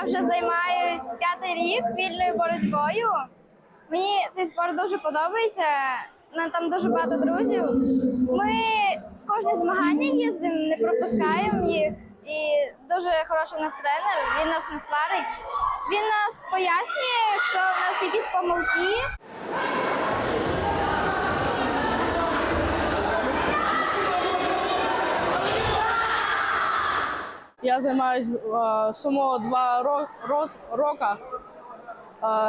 Я вже займаюсь п'ятий рік вільною боротьбою. Мені цей спорт дуже подобається. Нам там дуже багато друзів. Ми кожне змагання їздимо, не пропускаємо їх. І дуже хороший у нас тренер. Він нас не сварить. Він нас пояснює, якщо в нас якісь помилки. Я займаюся е, сумо два ро- ро- рока.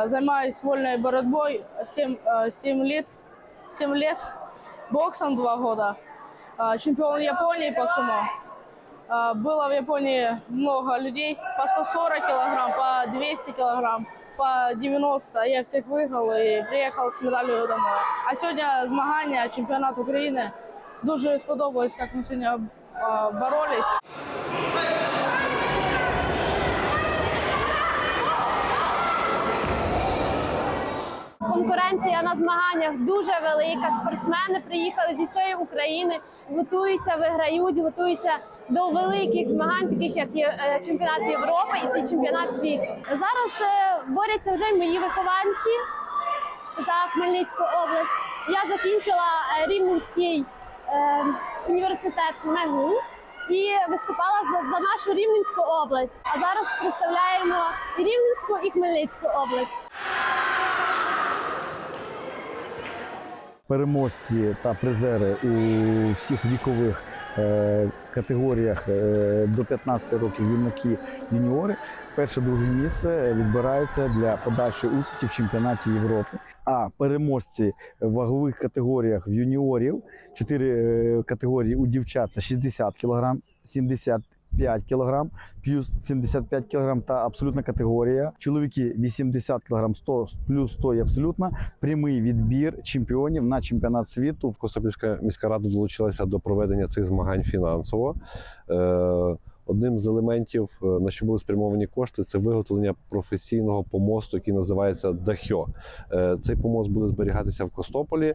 Е, Займаюсь вольной боротьбой 7, 7 лет. 7 лет. Боксом 2 года. Э, Чемпион Японии по сумо. Э, Было в Японии много людей. По 140 килограмм, по 200 килограмм, по 90. Я всех выиграл и приехал с медалью домой. А сегодня змагання, чемпіонат України. Дуже сподобалось, як ми сьогодні е, боролись. Конкуренція на змаганнях дуже велика. Спортсмени приїхали зі всієї України, готуються, виграють, готуються до великих змагань, таких як е, чемпіонат Європи і чемпіонат світу. Зараз е, борються вже мої вихованці за Хмельницьку область. Я закінчила е, Рівненський університет МЕГУ і виступала за, за нашу Рівненську область. А зараз представляємо і Рівненську, і Хмельницьку область. Переможці та призери у всіх вікових е, категоріях е, до 15 років юнаки юніори. Перше друге місце відбирається для подальшої участі в чемпіонаті Європи. А переможці в вагових категоріях в юніорів чотири е, категорії у дівчат це 60 кг, 75 кг, плюс 75 кг та абсолютна категорія. Чоловіки 80 кг, 100 плюс 100 і абсолютна. Прямий відбір чемпіонів на чемпіонат світу. Костопільська міська рада долучилася до проведення цих змагань фінансово. Е, Одним з елементів, е, на що були спрямовані кошти, це виготовлення професійного помосту, який називається Дахьо. Е, Цей помост буде зберігатися в Костополі.